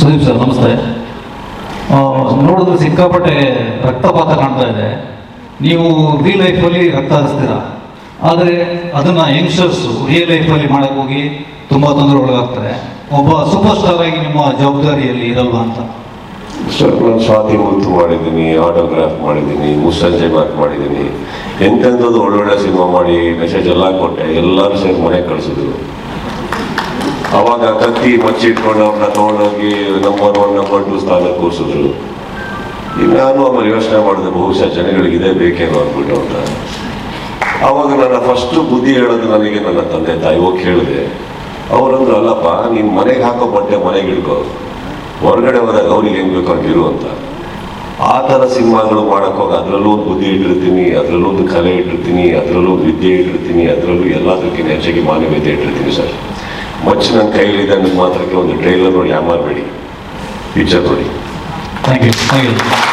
Sudeep sir, ನಮಸ್ತೆ. ನೋಡಿದ್ರೆ ಸಿಕ್ಕಾಪಟ್ಟೆ ರಕ್ತಪಾತ ಕಾಣ್ತಾ ಇದೆ. ನೀವು ರಿಯಲ್ ಲೈಫಲ್ಲಿ ರಕ್ತ ಹರಿಸ್ತೀರಾ? ಆದರೆ ಅದನ್ನು ಯಂಗ್ಸ್ಟರ್ಸು ರಿಯಲ್ ಲೈಫಲ್ಲಿ ಮಾಡೋಕ್ಕೆ ಹೋಗಿ ತುಂಬ ತೊಂದರೆ ಒಳಗಾಗ್ತಾರೆ ಒಬ್ಬ ಸೂಪರ್ ಸ್ಟಾರ್ ಆಗಿ ನಿಮ್ಮ ಜವಾಬ್ದಾರಿಯಲ್ಲಿ ಇರಲ್ವಾ ಅಂತ? ಸರ್ ಸ್ವಾತಿ ಮುತ್ತು ಮಾಡಿದ್ದೀನಿ ಆಟೋಗ್ರಾಫ್ ಮಾಡಿದ್ದೀನಿ, ಮುಸ್ಸಂಜೆ ಮಾರ್ಕ್ ಮಾಡಿದ್ದೀನಿ. ಎಂತೆಂಥದ್ದು ಒಳ್ಳೊಳ್ಳೆ ಸಿನಿಮಾ ಮಾಡಿ ಮೆಸೇಜ್ ಎಲ್ಲ ಕೊಟ್ಟೆ, ಎಲ್ಲರೂ ಸೇರಿ ಮನೆಗೆ ಕಳಿಸಿದ್ರು. ಅವಾಗ ಕತ್ತಿ ಮಚ್ಚಿಟ್ಕೊಂಡು ಅವ್ರನ್ನ ತಗೊಂಡೋಗಿ ನಂಬರ್ ಒನ್ ನಂಬರ್ ಟು ಸ್ಥಾನ ಕೂರಿಸಿದ್ರು ನಾನು ಆಮೇಲೆ ಯೋಚನೆ ಮಾಡಿದೆ, ಬಹುಶಃ ಜನಗಳಿಗೆ ಇದೇ ಬೇಕೇನೋ ಅಂದ್ಬಿಟ್ಟು ಅಂತ. ಅವಾಗ ನನ್ನ ಫಸ್ಟ್ ಬುದ್ಧಿ ಹೇಳೋದು ನನಗೆ ನನ್ನ ತಂದೆ ತಾಯಿ ಹೋಗಿ ಹೇಳಿದೆ ಅವರಂದ್ರು ಅಲ್ಲಪ್ಪ, ನೀನು ಮನೆಗೆ ಹಾಕೋ ಬಟ್ಟೆ ಮನೆಗೆ ಇಡ್ಕೋ ಹೊರಗಡೆ ಹೋದಾಗ ಅವ್ರಿಗೆ ಹೆಂಗ್ ಬೇಕು ಹಂಗಿರು ಅಂತ. ಆ ಥರ ಸಿನಿಮಾಗಳು ಹೋಗಿ ಅದರಲ್ಲೂ ಒಂದು ಬುದ್ಧಿ ಇಟ್ಟಿರ್ತೀನಿ, ಅದರಲ್ಲೂ ಒಂದು ಕಲೆ ಇಟ್ಟಿರ್ತೀನಿ, ಅದರಲ್ಲೂ ವಿದ್ಯೆ ಇಟ್ಟಿರ್ತೀನಿ, ಅದರಲ್ಲೂ ಎಲ್ಲದಕ್ಕಿಂತ ಹೆಚ್ಚಾಗಿ ಮಾನವೀಯತೆ ಇಟ್ಟಿರ್ತೀನಿ ಸರ್. ಮಚ್ಚ ನನ್ನ ಕೈಯಲ್ಲಿದೆ ಅನ್ನೋದು ಮಾತ್ರಕ್ಕೆ ಒಂದು ಟ್ರೈಲರ್ ನೋಡಿ ಯಾಮಾರಬೇಡಿ ನೋಡಿ. Thank you thank you